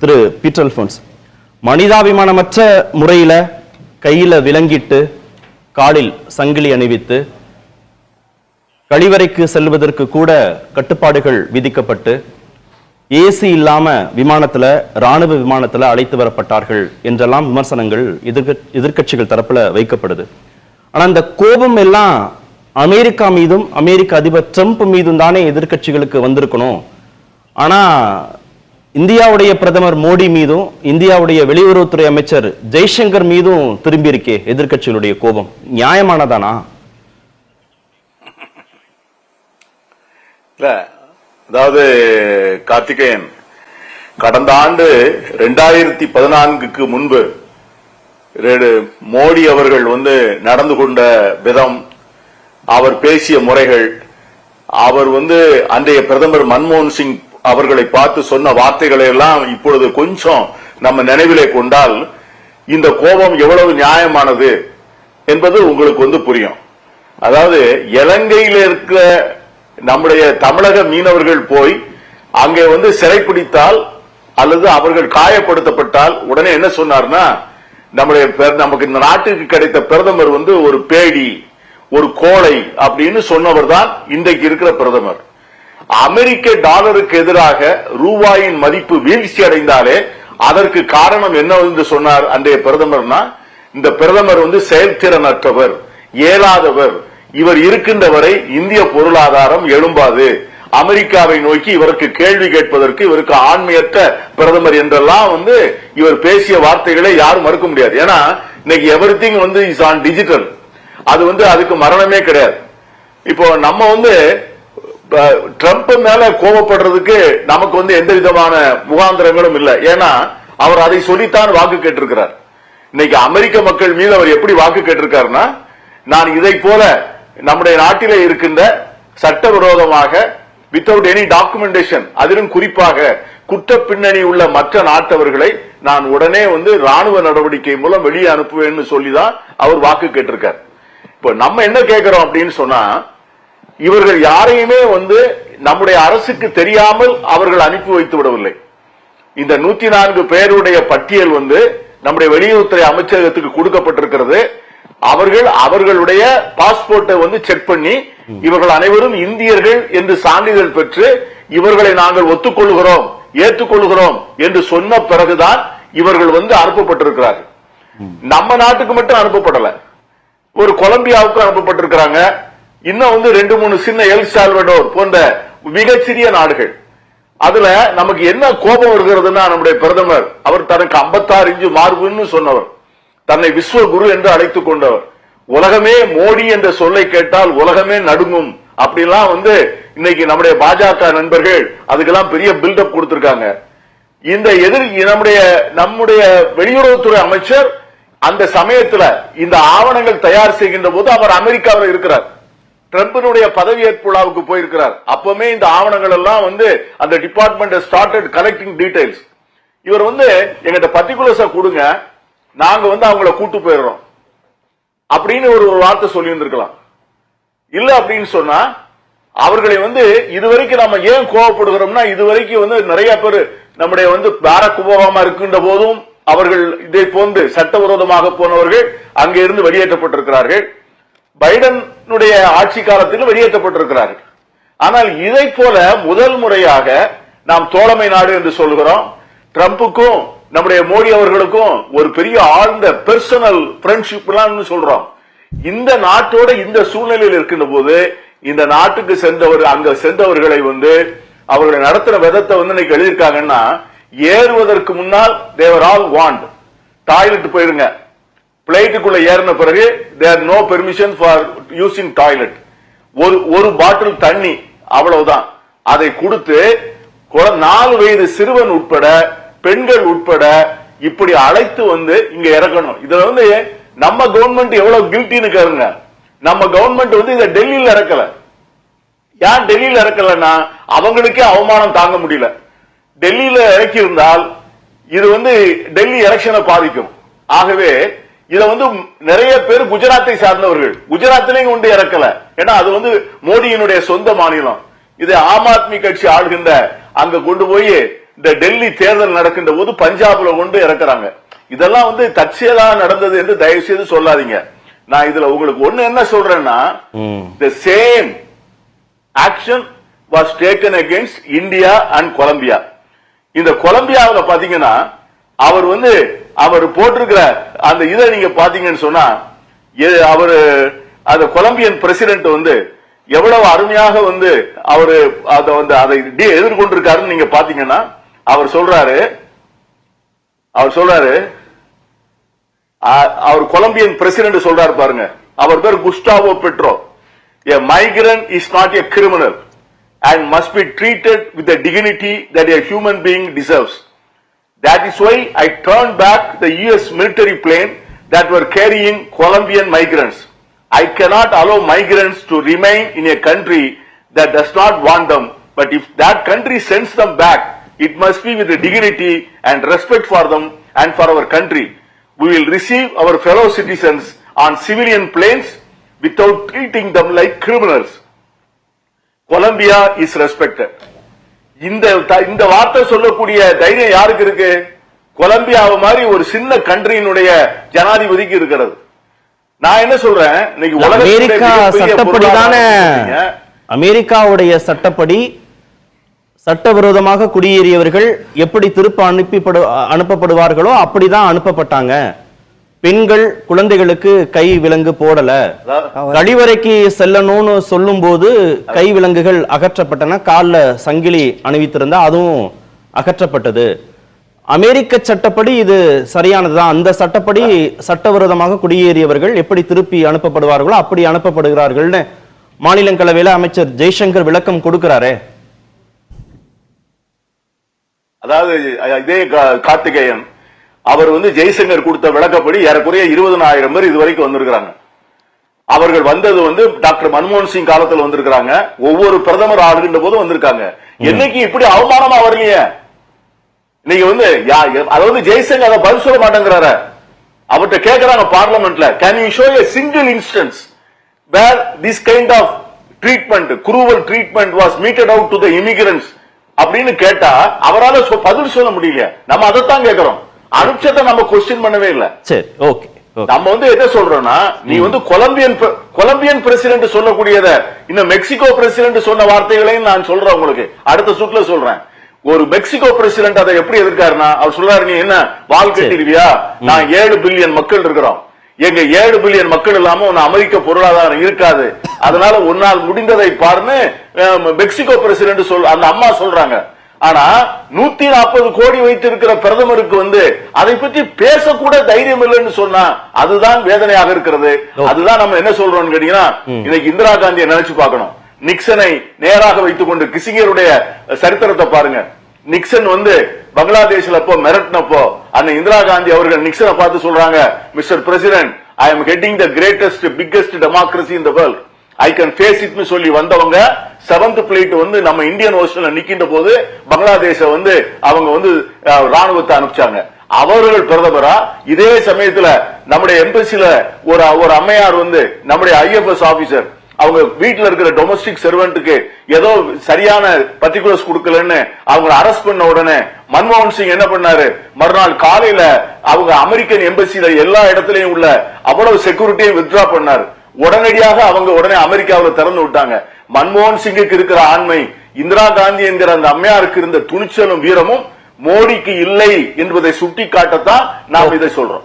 திரு Peter மனிதாபிமானமற்ற முறையில் கையில் விலங்கிட்டு காலில் சங்கிலி அணிவித்து கழிவறைக்கு செல்வதற்கு கூட கட்டுப்பாடுகள் விதிக்கப்பட்டு ஏசி இல்லாம விமானத்துல ராணுவ விமானத்துல அழைத்து வரப்பட்டார்கள் என்றெல்லாம் விமர்சனங்கள் எதிர்க்க எதிர்க்கட்சிகள் தரப்புல வைக்கப்படுது. ஆனா அந்த கோபம் எல்லாம் அமெரிக்கா மீதும் அமெரிக்க அதிபர் ட்ரம்ப் மீதும் தானே எதிர்க்கட்சிகளுக்கு வந்திருக்கணும். ஆனா இந்தியாவுடைய பிரதமர் மோடி மீதும் இந்தியாவுடைய வெளியுறவுத்துறை அமைச்சர் ஜெய்சங்கர் மீதும் திரும்பி இருக்கே எதிர்க்கட்சிகளுடைய கோபம். நியாயமானதானா? இல்ல அதாவது கார்த்திகேயன் கடந்த ஆண்டு ரெண்டாயிரத்தி பதினான்குக்கு முன்பு மோடி அவர்கள் வந்து நடந்து கொண்ட விதம் அவர் பேசிய முறைகள் அவர் வந்து அன்றைய பிரதமர் மன்மோகன் சிங் அவர்களை பார்த்து சொன்ன வார்த்தைகளை எல்லாம் இப்பொழுது கொஞ்சம் நம்ம நினைவிலே கொண்டால் இந்த கோபம் எவ்வளவு நியாயமானது என்பது உங்களுக்கு வந்து புரியும். அதாவது இலங்கையில் இருக்கிற நம்முடைய தமிழக மீனவர்கள் போய் அங்கே வந்து சிறைப்பிடித்தால் அல்லது அவர்கள் காயப்படுத்தப்பட்டால் உடனே என்ன சொன்னார்னா நம்முடைய நமக்கு இந்த நாட்டுக்கு கிடைத்த பிரதமர் வந்து ஒரு பேடி ஒரு கோழை அப்படின்னு சொன்னவர் தான் இன்றைக்கு இருக்கிற பிரதமர். அமெரிக்க டாலருக்கு எதிராக ரூபாயின் மதிப்பு வீழ்ச்சி அடைந்தாலே அதற்கு காரணம் என்ன என்று சொன்னார் அன்றைய பிரதமர்னா இந்த பிரதமர் வந்து செயல்திறனற்றவர் இயலாதவர். இவர் இருக்கின்ற வரை இந்திய பொருளாதாரம் எழும்பாது. அமெரிக்காவை நோக்கி இவருக்கு கேள்வி கேட்பதற்கு இவருக்கு ஆண்மையற்ற பிரதமர் என்றெல்லாம் வந்து இவர் பேசிய வார்த்தைகளை யாரும் மறுக்க முடியாது. ஏன்னா இன்னைக்கு எவ்ரி வந்து இஸ் ஆன் டிஜிட்டல் அது வந்து அதுக்கு மரணமே கிடையாது. இப்போ நம்ம வந்து ட்ரம்ப் மேல கோபப்படுறதுக்கு நமக்கு வந்து எந்த விதமான முகாந்திரங்களும் இல்லை. ஏன்னா அவர் அதை சொல்லித்தான் வாக்கு கேட்டிருக்கிறார். இன்னைக்கு அமெரிக்க மக்கள் மீது அவர் எப்படி வாக்கு கேட்டிருக்காருன்னா நான் இதை போல நம்முடைய நாட்டிலே இருக்கின்ற சட்டவிரோதமாக வித்தவுட் எனி டாக்குமெண்டேஷன் அதிலும் குறிப்பாக குற்ற பின்னணி உள்ள மற்ற நாட்டவர்களை நான் உடனே வந்து ராணுவ நடவடிக்கை மூலம் வெளியே அனுப்புவேன்னு சொல்லிதான் அவர் வாக்கு கேட்டிருக்கார். இப்ப நம்ம என்ன கேட்கிறோம் அப்படின்னு சொன்னா இவர்கள் யாரையுமே வந்து நம்முடைய அரசுக்கு தெரியாமல் அவர்கள் அனுப்பி வைத்து விடவில்லை. இந்த நூத்தி நான்கு பேருடைய பட்டியல் வந்து நம்முடைய வெளியுறவுத்துறை அமைச்சகத்துக்கு கொடுக்கப்பட்டிருக்கிறது. அவர்கள் அவர்களுடைய பாஸ்போர்ட்டை வந்து செக் பண்ணி இவர்கள் அனைவரும் இந்தியர்கள் என்று சான்றிதழ் பெற்று இவர்களை நாங்கள் ஒத்துக்கொள்கிறோம் ஏற்றுக்கொள்கிறோம் என்று சொன்ன பிறகுதான் இவர்கள் வந்து அனுப்பப்பட்டிருக்கிறார்கள். நம்ம நாட்டுக்கு மட்டும் அனுப்பப்படல. ஒரு கொலம்பியாவுக்கு அனுப்பப்பட்டிருக்கிறாங்க. இன்னும் வந்து ரெண்டு மூணு சின்ன எல் சால்வடோர் போன்ற மிகச்சிறிய நாடுகள். அதுல நமக்கு என்ன கோபம் வருகிறதுனா நம்முடைய பிரதமர் அவர் தனக்கு ஐம்பத்தாறு இஞ்சு மார்புன்னு சொன்னவர். தன்னை விஸ்வ குரு என்று அழைத்துக் கொண்டவர். உலகமே மோடி என்ற சொல்லை கேட்டால் உலகமே நடுங்கும். அப்படிலாம் வந்து இன்னைக்கு நம்முடைய பாஜக நண்பர்கள் அதுக்கெல்லாம் பெரிய பில்டப் கொடுத்திருக்காங்க. இந்த எதிர் நம்முடைய நம்முடைய வெளியுறவுத்துறை அமைச்சர் அந்த சமயத்துல இந்த ஆவணங்கள் தயார் செய்கின்ற போது அவர் அமெரிக்காவில் இருக்கிறார். ட்ரம்பினுடைய பதவியேற்பு விழாவுக்கு போயிருக்கிறார். அப்பவுமே இந்த ஆவணங்கள் எல்லாம் வந்து அந்த டிபார்ட்மெண்ட் ஸ்டார்டட் கலெக்டிங் டீடைல்ஸ் இவர் வந்து எங்கிட்ட பர்டிகுலர்ஸா கொடுங்க நாங்க வந்து அவங்கள கூட்டு போயிடுறோம். அப்படின்னு ஒரு ஒரு வார்த்தை சொல்லி இருந்திருக்கலாம் இல்ல அப்படின்னு சொன்னா அவர்களை வந்து இதுவரைக்கும் நம்ம ஏன் கோவப்படுகிறோம்னா இதுவரைக்கும் வந்து நிறைய பேர் நம்முடைய வந்து பாரக் ஒபாமா இருக்கின்ற போதும் அவர்கள் இதை போன்று சட்டவிரோதமாக போனவர்கள் அங்கே இருந்து வெளியேற்றப்பட்டிருக்கிறார்கள். பைடனுடைய ஆட்சி காலத்தில் வெளியேற்றப்பட்டிருக்கிறார்கள் ஆனால் இதை போல முதல் முறையாக நாம் தோழமை நாடு என்று சொல்கிறோம். ட்ரம்புக்கும் நம்முடைய மோடி அவர்களுக்கும் ஒரு பெரிய ஆழ்ந்த பெர்சனல் ஃப்ரெண்ட்ஷிப் சொல்றோம். இந்த நாட்டோட இந்த சூழ்நிலையில் இருக்கின்ற போது இந்த நாட்டுக்கு சென்றவர் அங்க சென்றவர்களை வந்து அவர்களை நடத்துற விதத்தை வந்து இன்னைக்கு எழுதியிருக்காங்கன்னா ஏறுவதற்கு முன்னால் தேவர் ஆல் வாண்ட் டாய்லெட் போயிருங்க. பிளைட்டுக்குள்ள ஏறின பிறகு there no permission for using toilet ஒரு ஒரு பாட்டில் தண்ணி அவ்வளவுதான். அதை கொடுத்து நாலு வயது சிறுவன் உட்பட பெண்கள் உட்பட இப்படி அழைத்து வந்து இங்க இறக்கணும். இதுல வந்து நம்ம கவர்மெண்ட் எவ்வளவு கில்ட்டின்னு கேளுங்க. நம்ம கவர்மெண்ட் வந்து இதை டெல்லியில இறக்கல. ஏன் டெல்லியில இறக்கலன்னா அவங்களுக்கே அவமானம் தாங்க முடியல. டெல்லியில இறக்கி இருந்தால் இது வந்து டெல்லி எலெக்ஷனை பாதிக்கும். ஆகவே இத வந்து நிறைய பேர் குஜராத்தை சார்ந்தவர்கள். குஜராத்திலையும் கொண்டு இறக்கல. ஏன்னா அது வந்து மோடியினுடைய சொந்த மாநிலம். இதை ஆம் ஆத்மி கட்சி ஆளுகின்ற அங்க கொண்டு போய் இந்த டெல்லி தேர்தல் நடக்கின்ற போது பஞ்சாப்ல கொண்டு இறக்குறாங்க. இதெல்லாம் வந்து தற்செயலா நடந்தது என்று தயவு செய்து சொல்லாதீங்க. நான் இதுல உங்களுக்கு ஒண்ணு என்ன சொல்றேன்னா ம். the same action was taken against India and Colombia. இந்த கொலம்பியாவுல பாத்தீங்கன்னா அவர் வந்து அவர் போட்டிருக்கிற அந்த இதை நீங்க பாத்தீங்கன்னு சொன்னா எ- அவரு அந்த கொலம்பியன் பிரசிடென்ட் வந்து எவ்வளவு அருமையாக வந்து அவரு அதை வந்து அதை எதிர்கொண்டிருக்காருன்னு நீங்க பாத்தீங்கன்னா அவர் சொல்றாரு அவர் சொல்றாரு அவர் கொலம்பியன் பிரசிடென்ட் சொல்றாரு பாருங்க அவர் பேர் Gustavo Petro a migrant is not a criminal and must be treated with dignity that a human being deserves. That is why I turned back the US military plane that were carrying Colombian migrants. I cannot allow migrants to remain in a country that does not want them, but if that country sends them back, it must be with dignity and respect for them and for our country. We will receive our fellow citizens on civilian planes without treating them like criminals. Colombia is respected. இந்த இந்த வார்த்தை சொல்லக்கூடிய தைரியம் யாருக்கு இருக்கு? கொலம்பியாவை மாதிரி ஒரு சின்ன கண்ட்ரியினுடைய ஜனாதிபதிக்கு இருக்கிறது. நான் என்ன சொல்றேன்? இன்னைக்கு அமெரிக்கா சட்டப்படி தானே அமெரிக்காவுடைய சட்டப்படி சட்டவிரோதமாக குடியேறியவர்கள் எப்படி திருப்ப அனுப்பிப்படு அனுப்பப்படுவார்களோ அப்படிதான் அனுப்பப்பட்டாங்க. பெண்கள் குழந்தைகளுக்கு கை விலங்கு போடல. கழிவறைக்கு செல்லணும்னு சொல்லும்போது கை விலங்குகள் அகற்றப்பட்டன. கால்ல சங்கிலி அணிவித்திருந்தா அதுவும் அகற்றப்பட்டது. அமெரிக்க சட்டப்படி இது சரியானதுதான் அந்த சட்டப்படி சட்டவிரோதமாக குடியேறியவர்கள் எப்படி திருப்பி அனுப்பப்படுவார்களோ அப்படி அனுப்பப்படுகிறார்கள்னு மாநிலங்களவையில அமைச்சர் ஜெய்சங்கர் விளக்கம் கொடுக்கிறாரே. அதாவது இதே கார்த்திகேயன். அவர் வந்து ஜெய்சங்கர் கொடுத்த விளக்கப்படி ஏறக்குறைய இருபதனாயிரம் பேர் இதுவரைக்கும் வந்திருக்கிறாங்க. அவர்கள் வந்தது வந்து டாக்டர் மன்மோகன் சிங் காலத்துல வந்திருக்கிறாங்க. ஒவ்வொரு பிரதமர் ஆளுகின்ற போது வந்திருக்காங்க. என்னைக்கு இப்படி அவமானமா வரலையே? இன்னைக்கு வந்து அதாவது ஜெய்சங்கர் அதை பதில் சொல்ல மாட்டேங்கிறாரு. அவர்கிட்ட கேக்குறாங்க பார்லிமெண்ட்ல can you show a single instance where this kind of treatment cruel treatment was meted out to the immigrants அப்படின்னு கேட்டா அவரால பதில் சொல்ல முடியல நம்ம அதைத்தான் கேக்குறோம். அனுப்பிச்சதை நம்ம கொஸ்டின் பண்ணவே இல்லை. சரி ஓகே நம்ம வந்து என்ன சொல்றோம்னா நீ வந்து கொலம்பியன் கொலம்பியன் பிரசிடென்ட் சொல்லக்கூடியத இன்னும் மெக்சிகோ பிரசிடென்ட் சொன்ன வார்த்தைகளையும் நான் சொல்றேன் உங்களுக்கு. அடுத்த சுற்றுல சொல்றேன். ஒரு மெக்சிகோ பிரசிடென்ட் அதை எப்படி எதிர்க்காருன்னா அவர் சொல்றாரு நீ என்ன வால் கட்டிருவியா நான் ஏழு பில்லியன் மக்கள் இருக்கிறோம். எங்க ஏழு பில்லியன் மக்கள் இல்லாம உன்னை அமெரிக்க பொருளாதாரம் இருக்காது. அதனால உன்னால் முடிந்ததை பாருன்னு மெக்சிகோ பிரசிடென்ட் சொல் அந்த அம்மா சொல்றாங்க. ஆனா நூத்தி நாற்பது கோடி வைத்திருக்கிற பிரதமருக்கு வந்து அதை பற்றி பேசக்கூட தைரியம் இல்லைன்னு சொன்னா அதுதான் வேதனையாக இருக்கிறது. அதுதான் நம்ம என்ன சொல்றோம்னு கேட்டீங்கன்னா இன்னைக்கு இந்திரா காந்தியை நினைச்சு பார்க்கணும். நிக்சனை நேராக வைத்துக் கொண்டு கிசிங்கருடைய சரித்திரத்தை பாருங்க. நிக்சன் வந்து பங்களாதேஷ்ல அப்போ மிரட்டினப்போ அந்த இந்திரா காந்தி அவர்கள் நிக்சனை பார்த்து சொல்றாங்க mister president I am heading the greatest biggest democracy in the world I can face இட்னு சொல்லி வந்தவங்க செவன்த் பிளேட் வந்து நம்ம இந்தியன் ஓஷன்ல நிக்கின்ற போது பங்களாதேஷ வந்து அவங்க வந்து ராணுவத்தை அனுப்பிச்சாங்க. அவர்கள் பிரதமரா இதே சமயத்துல நம்முடைய எம்பசில ஒரு ஒரு அம்மையார் வந்து நம்முடைய ஐஎஃப்எஸ் ஆபீசர் அவங்க வீட்டுல இருக்கிற டொமஸ்டிக் செர்வெண்ட்டுக்கு ஏதோ சரியான பர்டிகுலர்ஸ் கொடுக்கலன்னு அவங்க அரெஸ்ட் பண்ண உடனே மன்மோகன் சிங் என்ன பண்ணாரு? மறுநாள் காலையில அவங்க அமெரிக்கன் எம்பசியில எல்லா இடத்துலயும் உள்ள அவ்வளவு செக்யூரிட்டியும் வித்ட்ரா பண்ணாரு. உடனடியாக அவங்க உடனே அமெரிக்காவில் திறந்து விட்டாங்க. மன்மோகன் சிங்குக்கு இருக்கிற ஆண்மை இந்திரா காந்தி என்கிற அந்த அம்மையாருக்கு இருந்த துணிச்சலும் வீரமும் மோடிக்கு இல்லை என்பதை சுட்டிக்காட்டத்தான் நாம் இதை சொல்றோம்.